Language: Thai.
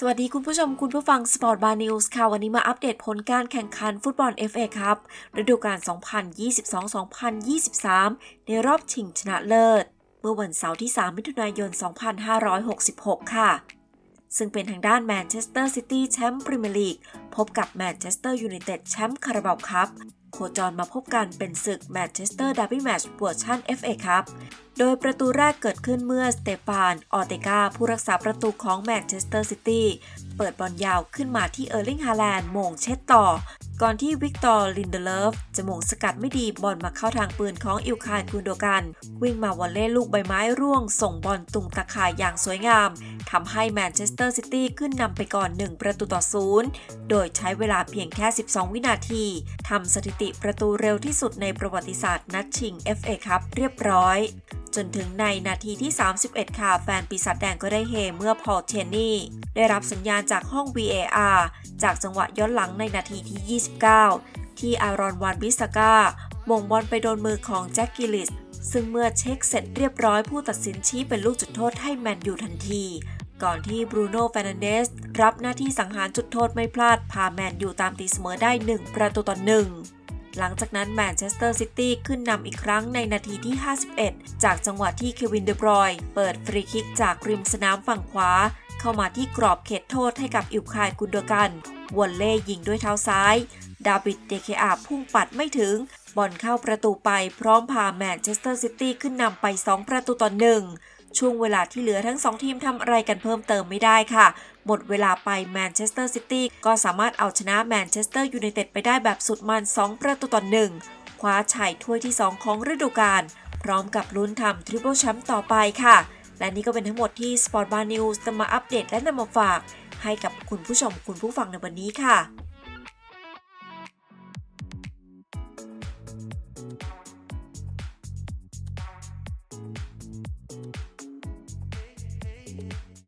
สวัสดีคุณผู้ชมคุณผู้ฟังสปอร์ตบาร์นิวส์ค่ะ วันนี้มาอัปเดตผลการแข่งขันฟุตบอล FA ครับฤดูกาล 2022-2023 ในรอบชิงชนะเลิศ เมื่อวันเสาร์ที่ 3 มิถุนายน 2566 ค่ะ ซึ่งเป็นทางด้านแมนเชสเตอร์ซิตี้แชมป์พรีเมียร์ลีกพบกับแมนเชสเตอร์ยูไนเต็ดแชมป์คาราบาวครับโคจรมาพบกันเป็นศึกแมนเชสเตอร์ดาร์บี้แมตช์เวอร์ชัน FA ครับ โดยประตูแรกเกิดขึ้นเมื่อสเตฟานออเตกาผู้รักษาประตูของแมนเชสเตอร์ซิตี้เปิดบอลยาวขึ้นมาที่เออร์ลิงฮาแลนด์มงเช็ดต่อ ก่อนที่วิกตอร์ลินเดเลฟจะมงสกัดไม่ดีบอลมาเข้าทางปืนของอิลคายกุนโดกัน วิ่งมาวอลเล่ลูกใบไม้ร่วง ส่งบอลตุงตะข่ายอย่างสวยงามทำให้แมนเชสเตอร์ซิตี้ขึ้นนำไปก่อน 1 ประตูต่อศูนย์โดยใช้เวลาเพียงแค่ 12 วินาทีทำสถิติประตูเร็วที่สุดในประวัติศาสตร์นัดชิง FA ครับเรียบร้อย จนถึงในนาทีที่ 31 ค่ะ แฟนปีศาจแดงก็ได้เฮเมื่อพอลเชนนี่ ได้รับสัญญาณจากห้อง VAR จากจังหวะย้อนหลังในนาทีที่ 29 ที่อารอนวานบิสกามงบอลไปโดนมือของแจ็คกิลิสซึ่งเมื่อเช็คเสร็จเรียบร้อยผู้ตัดสินชี้เป็นลูกจุดโทษให้แมนยูทันที ก่อนที่บรูโน่เฟรนันเดสรับหน้าที่สังหารจุดโทษไม่พลาด พาแมนยูตามตีเสมอได้ 1 ประตูต่อหนึ่ง หลังจากนั้นแมนเชสเตอร์ซิตี้ขึ้นนำอีกครั้งในนาทีที่ 51 จากจังหวะที่เควินเดบรอย์เปิดฟรีคิกจากริมสนามฝั่งขวา เข้ามาที่กรอบเขตโทษให้กับอิวคายกุนโดกันวอลเล่ยิงด้วยเท้าซ้าย ดาวิดเดเคอาพุ่งปัดไม่ถึง บอลเข้าประตูไปพร้อมพาแมนเชสเตอร์ซิตี้ขึ้นนำไป 2 ประตูต่อหนึ่งช่วงเวลาที่เหลือทั้ง 2 ทีมทำอะไรกันเพิ่มเติมไม่ได้ค่ะ หมดเวลาไปแมนเชสเตอร์ซิตี้ก็สามารถเอาชนะแมนเชสเตอร์ยูไนเต็ดไปได้แบบสุดมัน 2 ประตูต่อหนึ่งคว้าชัยถ้วยที่ 2 ของฤดูกาลพร้อมกับลุ้นทำทริปเปิลแชมป์ต่อไปค่ะ และนี่ก็เป็นทั้งหมดที่ Sport Bar News นำมาอัปเดตและนำมาฝาก ให้กับคุณผู้ชมคุณผู้ฟังในวันนี้ค่ะ